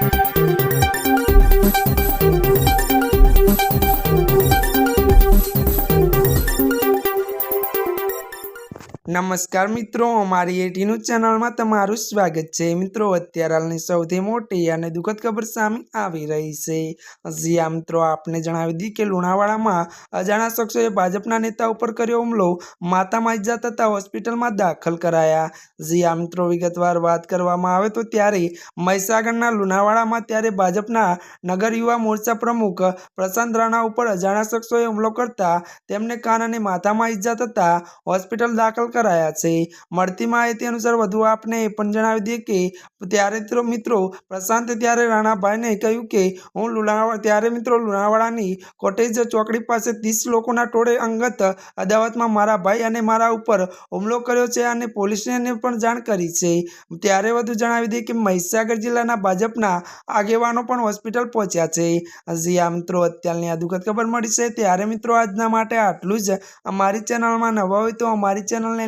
Thank you. નમસ્કાર મિત્રો, અમારી એટીનું ચેનલમાં તમારું સ્વાગત છે. મિત્રો, અત્યારે હાલની સૌથી મોટી અને દુઃખદ ખબર સામે આવી રહી છે. જ્યાં મિત્રો, આપને જણાવી દીધી કે લુણાવાડામાં અજાણા શખ્સોએ ભાજપના નેતા ઉપર કર્યો હુમલો. માતામાં ઇજા થતાં હોસ્પિટલમાં દાખલ કરાયા. જ્યાં મિત્રો, વિગતવાર વાત કરવામાં આવે તો ત્યારે મહીસાગરના લુણાવાડામાં ત્યારે ભાજપના નગર યુવા મોરચા પ્રમુખ પ્રશાંત રાણા ઉપર અજાણા શખ્સોએ હુમલો કરતા તેમને કાન અને માથામાં ઇજા થતાં હોસ્પિટલ દાખલ કરાયા છે. મળતી માહિતી અનુસાર વધુ આપને એ પણ જણાવી દઈએ કે, ત્યારે તો મિત્રો પ્રશાંતે, ત્યારે રાણાભાઈને કહ્યું કે, હું લુણાવાડા ત્યારે મિત્રો લુણાવાડાની કોટેજ ચોકડી પાસે ત્રીસ લોકોના ટોળે અંગત અદાવતમાં મારા ભાઈ અને મારા ઉપર હુમલો કર્યો છે અને પોલીસને પણ જાણ કરી છે. ત્યારે વધુ જણાવી દઈએ કે, મહીસાગર જિલ્લાના ભાજપના આગેવાનો પણ હોસ્પિટલ પહોંચ્યા છે. હજી આ મિત્રો, અત્યારની આ દુઃખદ ખબર મળી છે. ત્યારે મિત્રો, આજના માટે આટલું જ. અમારી ચેનલમાં નવા હોય તો અમારી ચેનલને